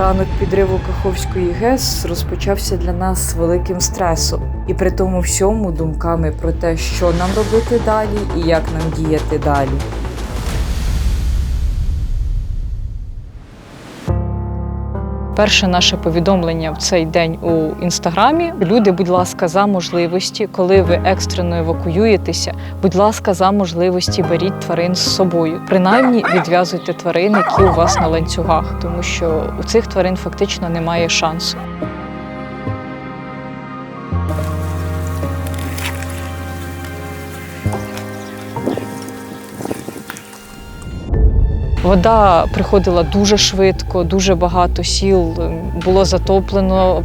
Ранок підриву Каховської ГЕС розпочався для нас з великим стресом, і при тому всьому думками про те, що нам робити далі і як нам діяти далі. Перше наше повідомлення в цей день у інстаграмі. Люди, будь ласка, за можливості, коли ви екстрено евакуюєтеся, будь ласка, за можливості беріть тварин з собою. Принаймні відв'язуйте тварин, які у вас на ланцюгах, тому що у цих тварин фактично немає шансу. Вода приходила дуже швидко, дуже багато сіл ем, було затоплено.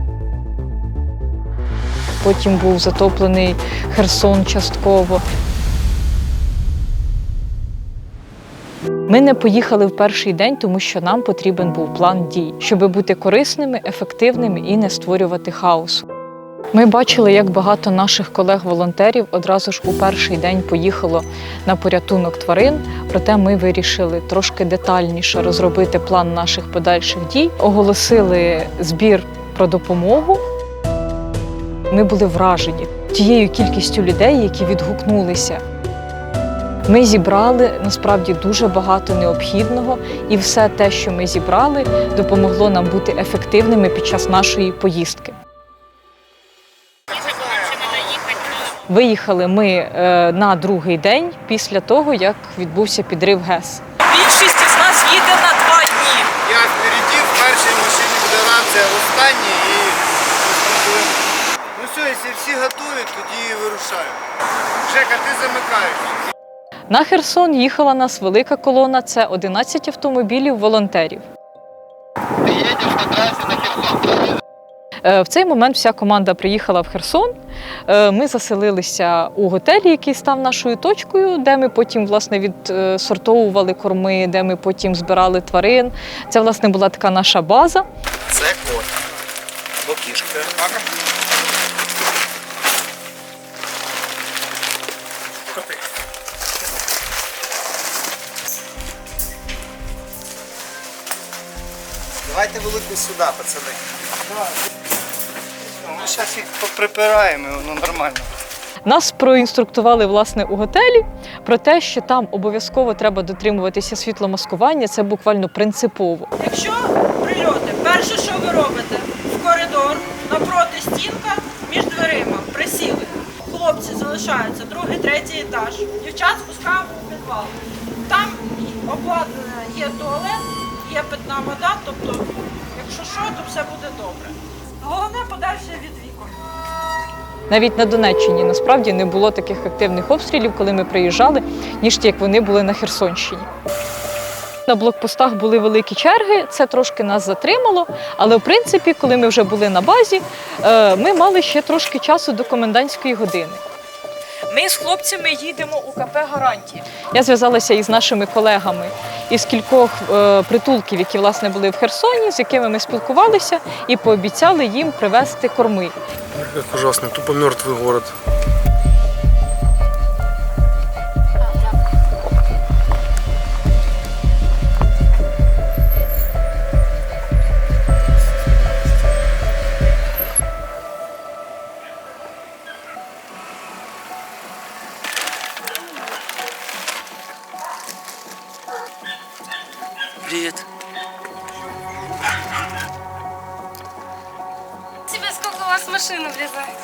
Потім був затоплений Херсон частково. Ми не поїхали в перший день, тому що нам потрібен був план дій, щоб бути корисними, ефективними і не створювати хаосу. Ми бачили, як багато наших колег-волонтерів одразу ж у перший день поїхало на порятунок тварин. Проте ми вирішили трошки детальніше розробити план наших подальших дій, оголосили збір про допомогу. Ми були вражені тією кількістю людей, які відгукнулися. Ми зібрали насправді дуже багато необхідного, і все те, що ми зібрали, допомогло нам бути ефективними під час нашої поїздки. Виїхали ми е, на другий день після того, як відбувся підрив ГЕС. Більшість із нас їде на два дні. Я впереді, в першій машині буде рація, останній і. Ну все, якщо всі готові, тоді вирушаю. Жека, ти замикаєш. На Херсон їхала нас велика колона. Це 11 автомобілів волонтерів. В цей момент вся команда приїхала в Херсон. Е, Ми заселилися у готелі, який став нашою точкою, де ми потім власне відсортовували корми, де ми потім збирали тварин. Це власне була така наша база. Це кот. Бо кішка. Давайте велику сюди, пацани. Ми зараз їх поприпираємо, воно нормально. Нас проінструктували власне у готелі про те, що там обов'язково треба дотримуватися світломаскування. Це буквально принципово. Якщо прильоти, перше, що ви робите, в коридор, напроти стінка, між дверима, присіли. Хлопці залишаються, другий, третій етаж. Дівчат спускаємо в підвал. Там обладнане є туалет, є питна вода, тобто, якщо що, то все буде добре. Головне подальше від вікон. Навіть на Донеччині насправді не було таких активних обстрілів, коли ми приїжджали, ніж ті, як вони були на Херсонщині. На блокпостах були великі черги, це трошки нас затримало. Але в принципі, коли ми вже були на базі, е, ми мали ще трошки часу до комендантської години. Ми з хлопцями їдемо у КП гарантії. Я зв'язалася із нашими колегами із кількох е, притулків, які власне були в Херсоні, з якими ми спілкувалися, і пообіцяли їм привезти корми. Як ужасно, тупо мертвий город. Привет. Тебе сколько у вас в машину влезает?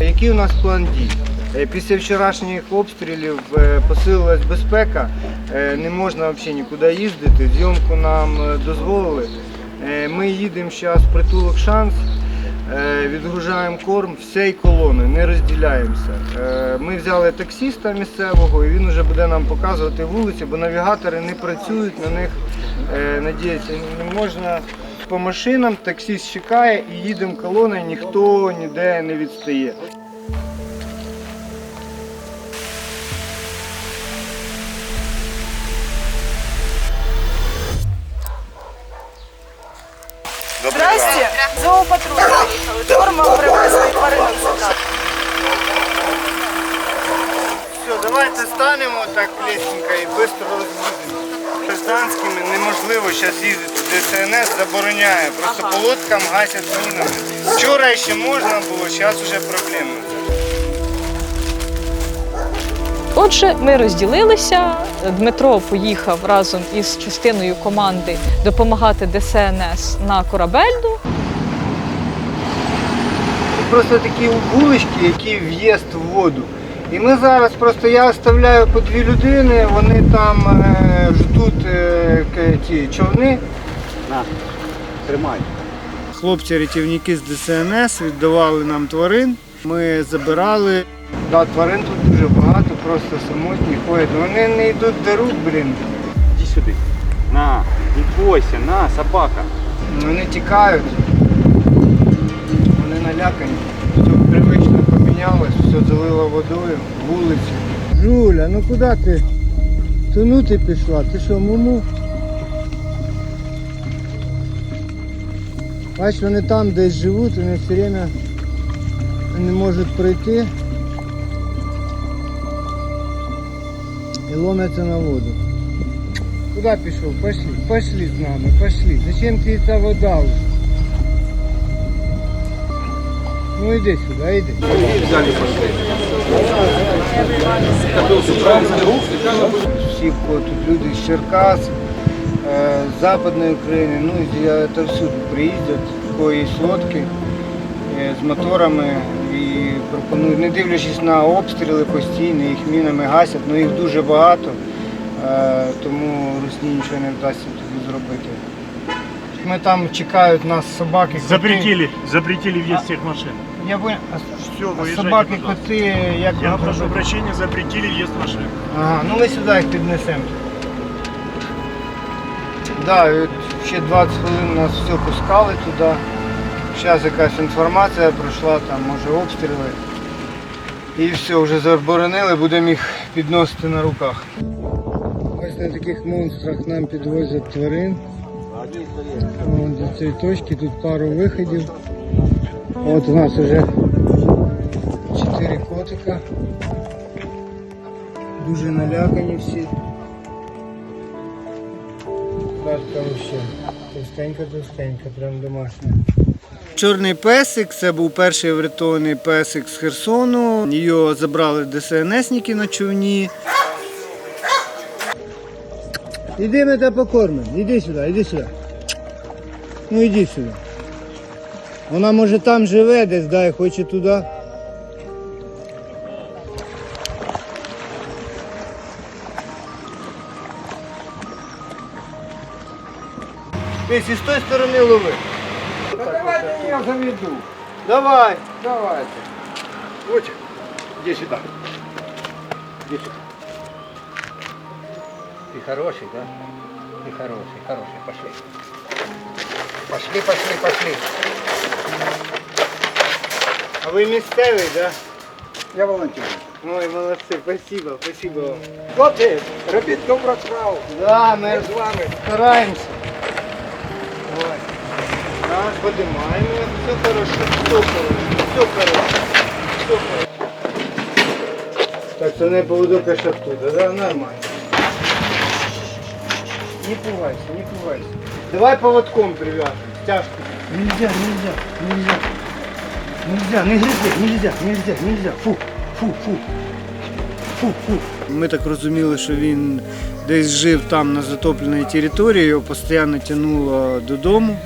Який у нас план дій? Е, Після вчорашніх обстрілів е, посилилась безпека, е, не можна взагалі нікуди їздити. Зйомку нам дозволили. Ми їдемо зараз в притулок шанс, відгружаємо корм всієї колони, не розділяємося. Е, Ми взяли таксіста місцевого і він вже буде нам показувати вулиці, бо навігатори не працюють, на них е, надіятися не можна. По машинам таксіст чекає і їдемо колоною, ніхто ніде не відстає. Зоопатруль приїхали. Корма привезли тваринам забрати. Все, давайте станемо так плесненько і швидко розбудемо. Гражданськими неможливо зараз їздити. ДСНС забороняє. Просто по лодкам гасять мінами. Вчора ще можна було, зараз вже проблема. Отже, ми розділилися. Дмитро поїхав разом із частиною команди допомагати ДСНС на корабельну. Просто такі вулички, які в'їзд в воду. І ми зараз просто я оставляю по дві людини, вони там е, ждуть е, к- ті човни. На, тримай. Хлопці-рятівники з ДСНС віддавали нам тварин. Ми забирали. Да, тварин тут дуже багато, просто самотні ходять. Вони не йдуть до рук, блін. Иди сюда. На, не бойся, на, собака. Вони тікають. Налякані. Все привично помінялось, все залило водою, вулиці. Жуля, ну куди ти? Тонути пішла? Ти що, муму? Бач, вони там десь живуть, вони все время не можуть пройти і ломяться на воду. Куда пішов? Пошли, пошли з нами, пошли. Зачем тебе ця вода Ну іди сюди, іди. Всі тут люди з Черкас, е, з Западної України, ну і всюди приїздять, є лодки е, з моторами і пропонують, не дивлячись на обстріли постійні, їх мінами гасять, ну їх дуже багато, е, тому Русні нічого не вдасться тобі зробити Ми там чекають нас собаки. коти. Запретили, запретили въезд всех машин. Я понял. А, Все, а выезжайте, собаки, пожалуйста. коти, як Я вам прошу зробити? прощения, запретили въезд машин. Ага, ну ми сюди їх піднесемо. Да, і от ще 20 хвилин нас все пускали туди. Зараз якась інформація пройшла, там може обстріли. І все, вже заборонили, будемо їх підносити на руках. Ось на таких монстрах нам підвозять тварин. Вон до цієї точки, тут пару виходів. От у нас вже 4 котика. Дуже налякані всі. Хатка вообще товстенька, товстенька, прям домашня. Чорний песик, це був перший врятований песик з Херсону. Його забрали ДСНСники на човні. Іди ми тебе покормимо. Іди сюди, іди сюди. Ну іди сюди. Вона може там живе десь, да, і хоче туди. Десь із тої сторони лови. давайте я заведу. Давай, давайте. Вот, иди сюда. Иди сюда. Ты хороший, да? Ты хороший, хороший, пошли. Пошли, пошли, пошли. А ви місцевий, да? Я волонтер. Ой, молодці, спасибо, спасибо вам. Хлопці, робіть добру справу. Да, ми з вами. стараємося. Нас поднимаємо, все хорошо, все хорошо, все хорошо, все хорошо. Так, це не поводок аж оттуда, да? Нормально. Не пугайся, не пугайся. Давай поводком привяжем, Тяжко. Нельзя, нельзя, нельзя. Нельзя, нельзя, нельзя, нельзя, нельзя. Фу, фу, фу. Фу, фу. Ми так розуміли, що він десь жив там на затопленій території, його постійно тягнуло додому.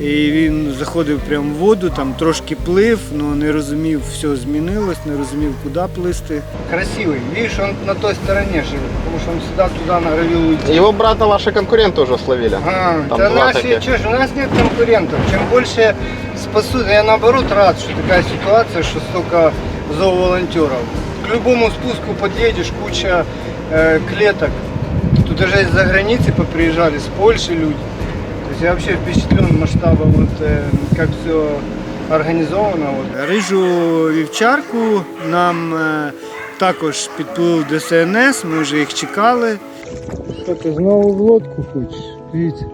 І він заходив прямо в воду, там трошки плив, але не розумів, все змінилось, не розумів, куди плисти. Красивий. Видиш, він на той стороні живе, тому що він завжди туди норовив уйти. Его брата ваши конкуренты уже словили. А, Там да два наши, таких. чё ж, у нас нет конкурентов. Чем больше спасут, я наоборот рад, что такая ситуация, что столько зооволонтеров. К любому спуску подъедешь, куча э, клеток. Тут даже из-за границы поприезжали, с Польши люди. Я вообще впечатлен масштабом, вот, э, как все організовано. От. Рижу вівчарку нам е, також підплив ДСНС, ми вже їх чекали. Що ти знову в лодку хочеш? Дивіться,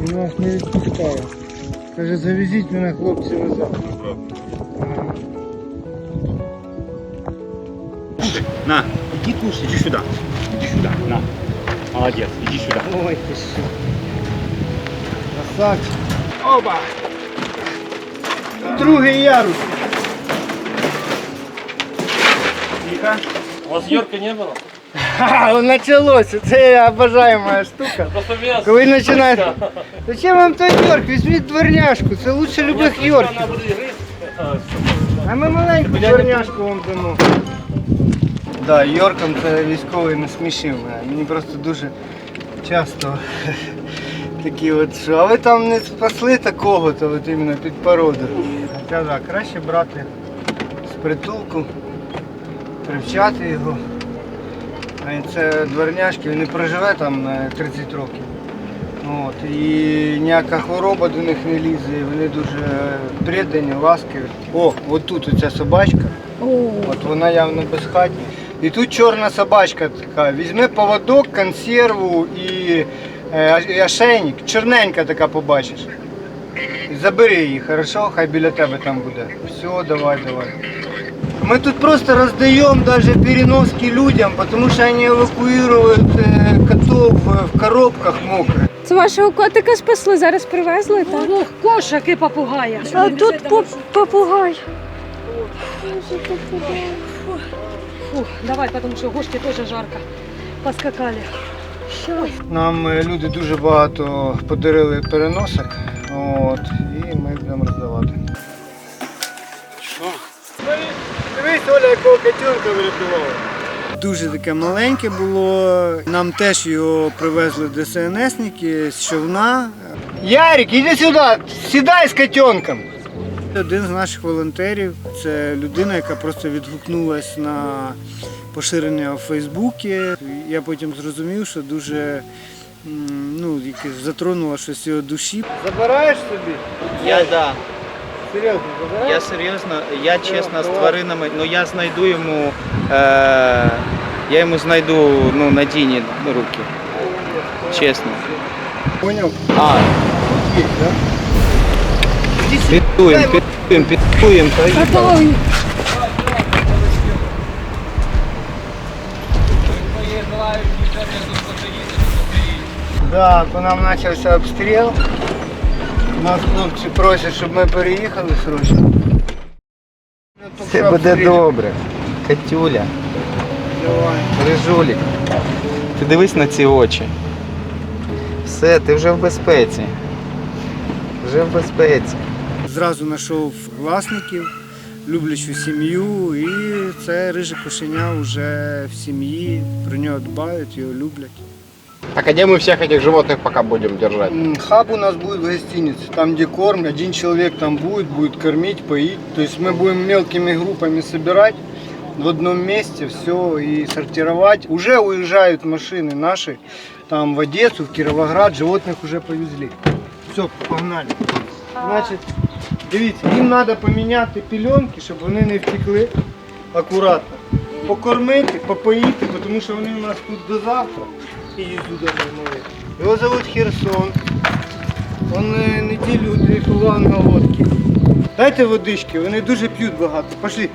він нас не відпускає. Каже, завезіть мене хлопці назад. На, иди кушай, иди сюда. Иди сюда, на. Молодец, иди сюда. Ой, ти що. Красавчик. Оба! Другий ярус. Тихо. У вас Йорка не было? Ха, началося. Це я обожаєма штука. Просто мясо. Коли починаєш. Зачем вам той Йорк? Візьміть дворняшку, це лучше любих Йорків. А ми маленьку дворняшку вам дамо. Да, Йорком це військовий не смішив мене. Мені просто дуже часто такі от, що а ви там не спасли такого, то от іменно під породу. Хоча да, краще брати з притулку, привчати його. А це дворняшки, він не проживе там 30 років. От, і ніяка хвороба до них не лізе, вони дуже предані, ласкаві. О, от тут оця собачка. От вона явно безхатня. І тут чорна собачка така. Візьми поводок, консерву е, і ошейник. Чорненька така побачиш. І забери її, хорошо? Хай біля тебе там буде. Все, давай, давай. Мы тут просто раздаем даже переноски людям, потому что они эвакуируют э, котов в в коробках мокрых. Це вашого котика спасли, зараз привезли, так? Ох, кошак і попугая. А тут поп- попугай. Фух, давай, потому що гошки теж жарко. Поскакали. Нам е, люди дуже багато подарили переносок, от, і ми будемо роздавати. Дивись, Оля, якого котенка врятувала. Дуже таке маленьке було. Нам теж його привезли ДСНСники з човна. Ярик, іди сюди, сідай з котенком. Один з наших волонтерів це людина, яка просто відгукнулась на поширення в Фейсбуці. Я потім зрозумів, що дуже ну, затронуло щось його душі. Забираєш собі? Я да. Серйозно, забираєш? Я серйозно, я чесно з тваринами, ну я знайду йому, е, я йому знайду ну, надійні руки. Чесно. Поняв? А, Є, підтуємо, підтуємо, підтуємо. Да, по нам почався обстріл. Нас хлопці просять, щоб ми переїхали срочно. Все буде добре. Катюля, Давай. Рижулік, ти дивись на ці очі. Все, ти вже в безпеці. Вже в безпеці Зразу знайшов власників, люблячу сім'ю, і це риже кошеня вже в сім'ї, про нього дбають, його люблять. Так а где мы всех этих животных пока будем держать? М, Хаб у нас будет в гостинице, там где корм, один человек там будет, будет кормить, поить. То есть мы будем мелкими группами собирать в одном месте все и сортировать. Уже уезжают машины наши там в Одессу, в Кировоград, животных уже повезли. Все, погнали. Значить, дивіться, їм треба поміняти пільонки, щоб вони не втекли акуратно. Покормити, попоїти, тому що вони у нас тут до завтра і їзду домой. Його зовут Херсон. Он е, неділю дрейфував на лодці. Дайте водички, вони дуже п'ють багато. Пошли.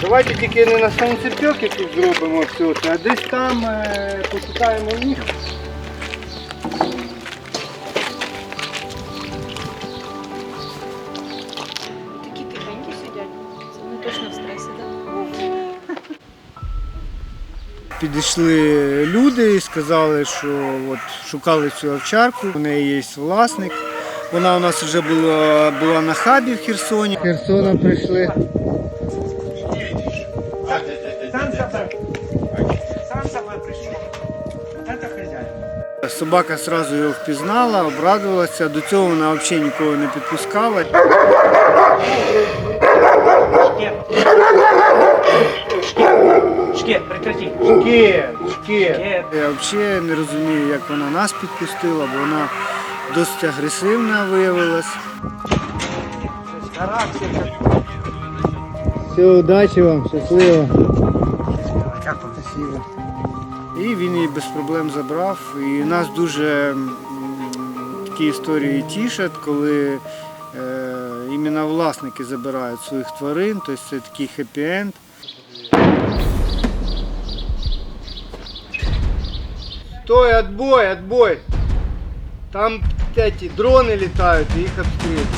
Давайте тільки не на сонцепьоки тут зробимо все, а десь там е, пошукаємо їх. Підійшли люди і сказали, що от шукали цю овчарку, у неї є власник. Вона у нас вже була, була на хабі в Херсоні. Херсона прийшли. Собака одразу його впізнала, обрадувалася. До цього вона взагалі нікого не підпускала. Шкет, прекрати. Шкет, шкет. Я взагалі не розумію, як вона нас підпустила, бо вона досить агресивна виявилась. Все, удачі вам, щасливо. Спасибо. І він її без проблем забрав. І нас дуже такі такі історії тішать, коли е, іменно власники забирають своїх тварин, тобто це такий хеппі-енд. Стой, отбой, отбой! Там эти дроны летают, и их обстреливают.